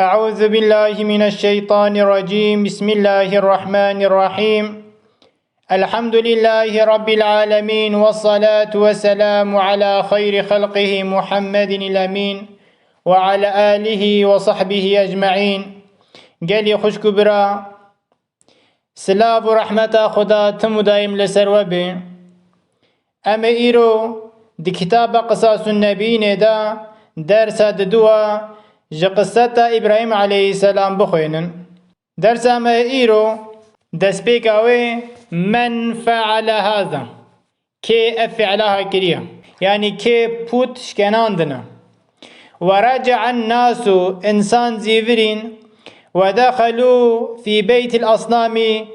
أعوذ بالله من الشيطان الرجيم. بسم الله الرحمن الرحيم. الحمد لله رب العالمين والصلاة والسلام على خير خلقه محمد الأمين وعلى آله وصحبه أجمعين. قالي خشك برا سلاف ورحمة خدا تم دايم لسر وبي أما إيرو دي كتاب قصاص النبي دا درس دوا جقصتا إبراهيم عليه السلام بخوينن. درس ما إيرو دس بيكاوي من فعل هذا؟ كي أفعلها كريا. يعني كي بوت شكناندنا. ورجع الناس إنسان زيفرين. ودخلوا في بيت الأصنام.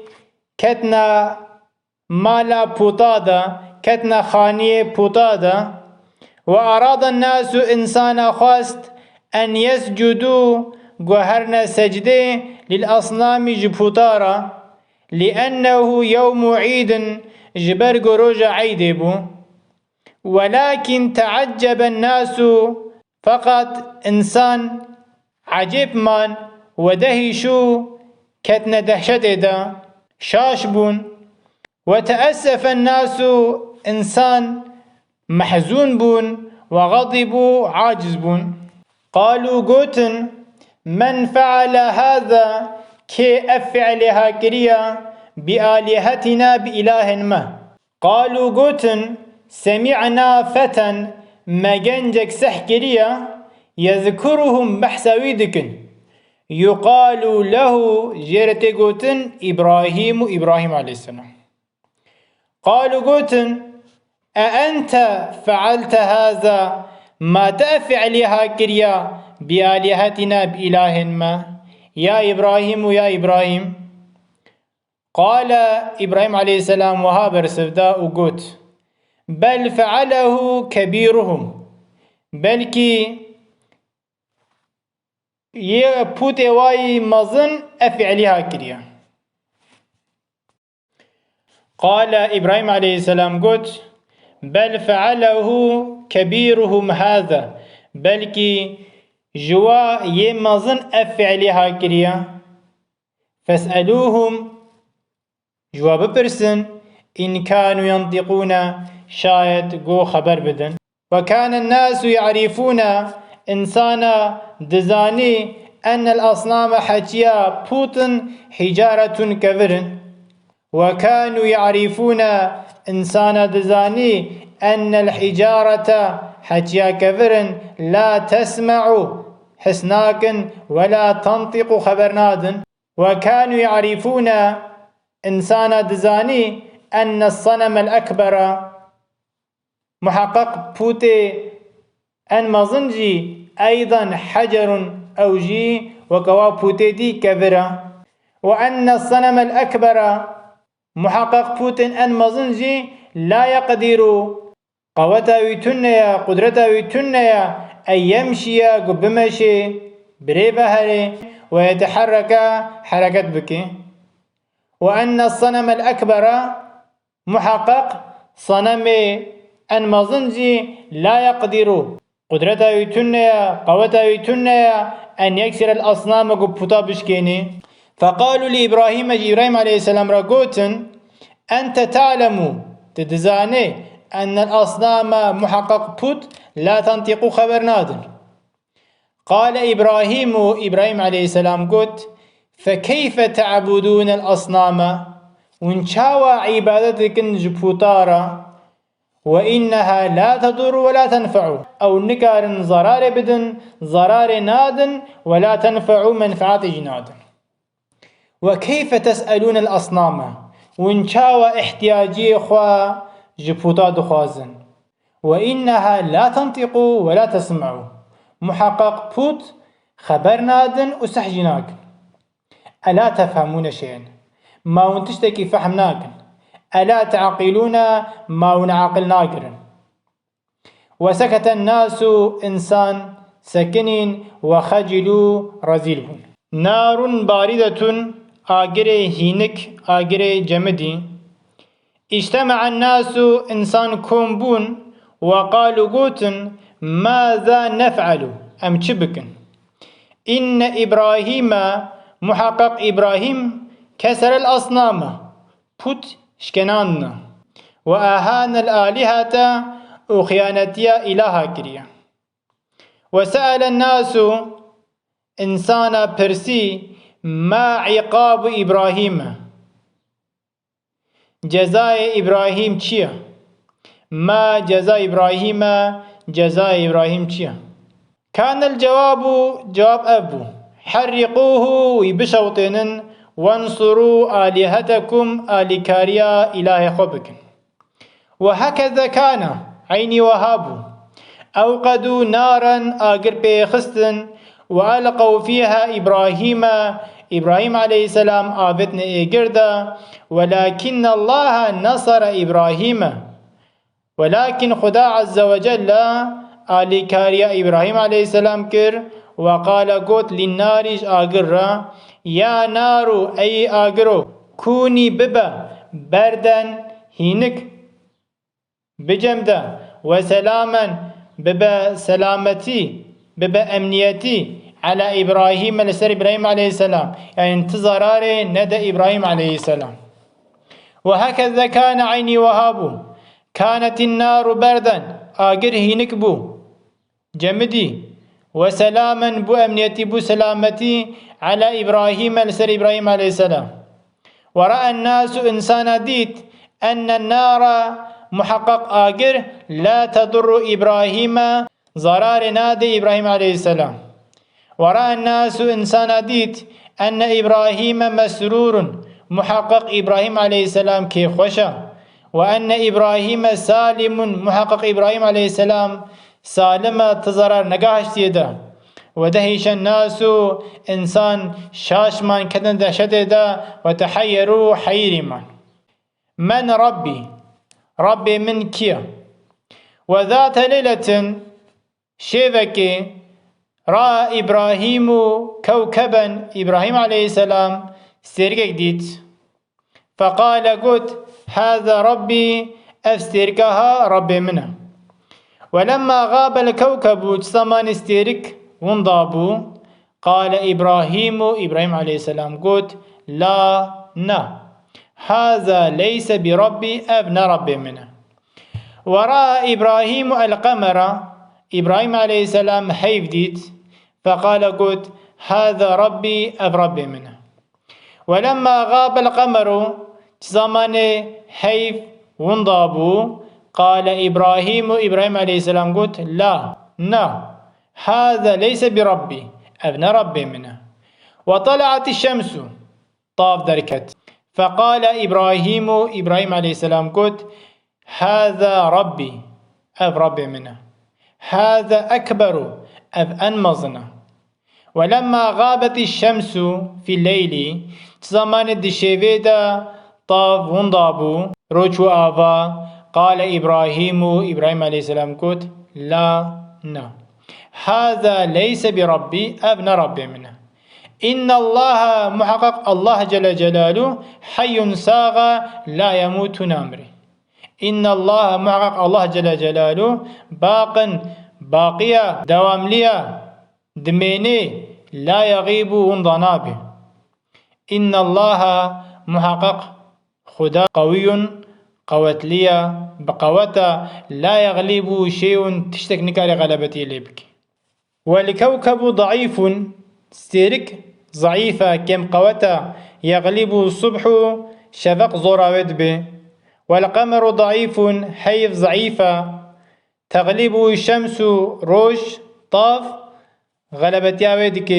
كتنا مالا بوتادا. كتنا خانية بوتادا. وأراد الناس إنسان خاست. أن يسجدوا جهرنا سجدة للأصنام جبوتارا لأنه يوم عيد جبر جروج عيد بو. ولكن تعجب الناس فقط إنسان عجيب من ودهشوا كتن دهشت دا شاشبون وتأسف الناس إنسان محزون بون وغضبوا عاجز بون. قالوا قوتن من فعل هذا كي أفعلها كريا بآلهتنا بإله ما؟ قالوا قوتن سمعنا فتى مجنجك سحكريا يذكرهم بحسويدكن يقال له جيرت قوتن إبراهيم إبراهيم عليه السلام. قالوا قوتن أأنت فعلت هذا ما تفعلها كريا بآلهتنا بإله ما يا إبراهيم يا إبراهيم. قال إبراهيم عليه السلام وهابر سفدا وقوت بل فعله كبيرهم بلكي يبوت واي مظن أفعلها كريا. قال إبراهيم عليه السلام قوت بل فعله كبيرهم هذا بلكي جوا يمظن أفعلها كريا فاسألوهم جواب برسن إن كانوا ينطقون شايد جو خبر بدن. وكان الناس يعرفون إنسانا دزاني أن الأصنام حجيا بوتن حجارة كفرن وكانوا يعرفون إنسان دزاني أن الحجارة حجيا كفرن لا تسمع حسناك ولا تنطق خبرناد وكانوا يعرفون إنسان دزاني أن الصنم الأكبر محقق بوتي أن مظنجي أيضا حجر أو جي بوتي دي كفرة. وأن الصنم الأكبر محقق بوتين أن مظنجي لا يقدر قوتا ويتنيا قدرتا ويتنيا أن يمشي قبمشي بريبهري ويتحرك حركة بك وأن الصنم الأكبر محقق صنم أن مظنجي لا يقدر قدرتا ويتنيا قوتا ويتنيا أن يكسر الأصنام قبطا بشكيني. فقالوا لإبراهيم إبراهيم عليه السلام رقوتن أنت تعلم تدزاني أن الأصنام محقق بوت لا تنطق خبر نادن قال إبراهيم إبراهيم عليه السلام قلت فكيف تعبدون الأصنام؟ ونشاوى عبادتك جبوتارا وإنها لا تضر ولا تنفع. أو نكار ضرار بدن ضرار نادن ولا تنفع منفعات جنادن. وكيف تسألون الأصنام؟ ونشاوى احتياجي خوا جبوتا دخوازن وإنها لا تنطق ولا تسمع محقق بوت خبر نادن وسحجناك ألا تفهمون شيئا؟ ما ونتشتكي فهمناك ألا تعقلون ما ونعقل ناقر وسكت الناس إنسان سكنين وخجلوا رزيلهم. نار باردة آگره هینک آگره جمدی. اجتمع الناس إنسان كومبون وقالوا قوتن ماذا نفعل أم تشبكن إن إبراهيم محقق إبراهيم كسر الأصنام put شكنان وأهان الآلهة وخيانتيا إلها كريا وسأل الناس إنسانا برسي ما عقاب إبراهيم؟ جزاء إبراهيم چيا ما جزاء إبراهيم جزاء إبراهيم چيا كان الجواب جواب أبو حرقوه ويبشوطن وانصروا آلهتكم آلكاريا إله خبك. وهكذا كان عيني وهابو أوقدوا نارا آقر بيخستن وألقوا فيها إبراهيم إبراهيم عليه السلام آبتن إيقردا ولكن الله نصر إبراهيم. ولكن خدا عز وجل آلی کاریا إبراهيم عليه السلام كر وقال قوت للنارش آقر يا نار أي آقرو كوني ببا بردا هينك بجمدا وسلاما ببا سلامتي ببا أمنيتي على إبراهيم لسر إبراهيم عليه السلام. يعني انتظرار ندى إبراهيم عليه السلام. وهكذا كان عيني وهابو كانت النار بردا. آقر هينك بو. جمدي. وسلاما بو أمنيتي بو سلامتي على إبراهيم لسر إبراهيم عليه السلام. ورأى الناس إنسان ديت أن النار محقق آجر. لا تضر إبراهيم ضرار نادي إبراهيم عليه السلام. ورأى الناس إنسان ديت أن إبراهيم مسرور محقق إبراهيم عليه السلام كي خشى وأن إبراهيم سالم محقق إبراهيم عليه السلام سالمة تزرر نگاهش تيدا ودهيش الناس إنسان شاشمان كدن دهشته دا وتحيروا حيرما من ربي؟ ربي من كيا؟ وذات ليلة شيفكي رأى إبراهيم كوكبا إبراهيم عليه السلام سيرك ديت. فقال قلت هذا ربي أفسركها ربي منه. ولما غاب الكوكب زمان استيرك ونضابو قال إبراهيم إبراهيم عليه السلام قلت لا نا. هذا ليس بربي ابن ربي منه. ورأى إبراهيم القمر إبراهيم عليه السلام حيف ديت فقال قلت هذا ربي أب ربي منه. ولما غاب القمر زمان حيف ونضابو قال إبراهيم إبراهيم عليه السلام قلت لا نا هذا ليس بربي أبن ربي منه. وطلعت الشمس طاف دركت. فقال إبراهيم إبراهيم عليه السلام قلت هذا ربي أب ربي منه. هذا أكبر أب أنمظنا ولما غابت الشمس في الليل زمان الدشيفيدا طاف وندابو روچو آفا قال إبراهيم إبراهيم عليه السلام قلت لا نا. هذا ليس بربي أبن ربي منه. إن الله محقق الله جل جلاله حي ساغ لا يموت نامري. إن الله محقق الله جل جلاله. باق باقية دوام ليا دميني لا يغيب ونضنابه إن الله محقق. خدا قوي قوتلية بقوتا لا يغلب شيء تشتك نكاري غلبتي ليبك. والكوكب ضعيف. ستيرك ضعيفة كم قوتا يغلب الصبح شفق زوراود به. والقمر ضعيف حيف ضعيفة. تغلب الشمس روش طاف. غلبتي ودك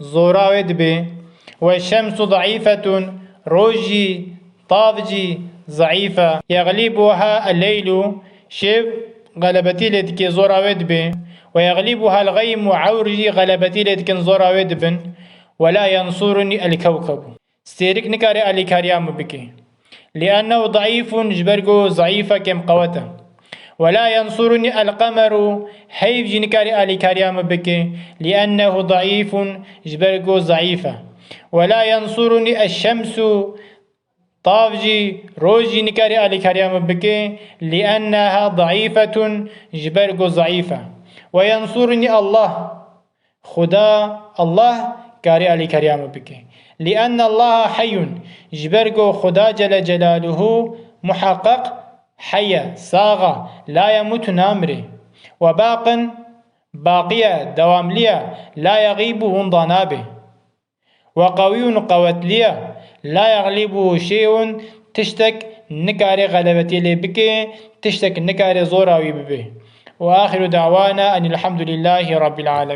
زوراود به والشمس ضعيفة روجي طافجي ضعيفة. يغلبها الليل شيف غلبتي لتك زورا ودب ويغلبها الغيم عورجي غلبتي لتك زورا ودبن ولا ينصرني الكوكب. ستيرك نكاري الكاريام بك. لأنه ضعيف جبرجو ضعيفة كم قوته. ولا ينصرني القمر حيف جنكاري الكاريام بك لأنه ضعيف جبرجو ضعيفة. ولا ينصرني الشمس طافجي روجي نكاري علي كريم بكي لأنها ضعيفة جبرق ضعيفة. وينصرني الله خدا الله كاري علي كريم بك. لأن الله حي. جبرجو خدا جل جلاله محقق حي صاغة لا يموت نامري. وباق باقية دواملية لا يغيب وانضنابه وقوي قوتلية لا يغلبه شيء. تشتك نكاري غلبتي لبكي تشتك نكاري زوراوي ببه وآخر دعوانا أن الحمد لله رب العالمين.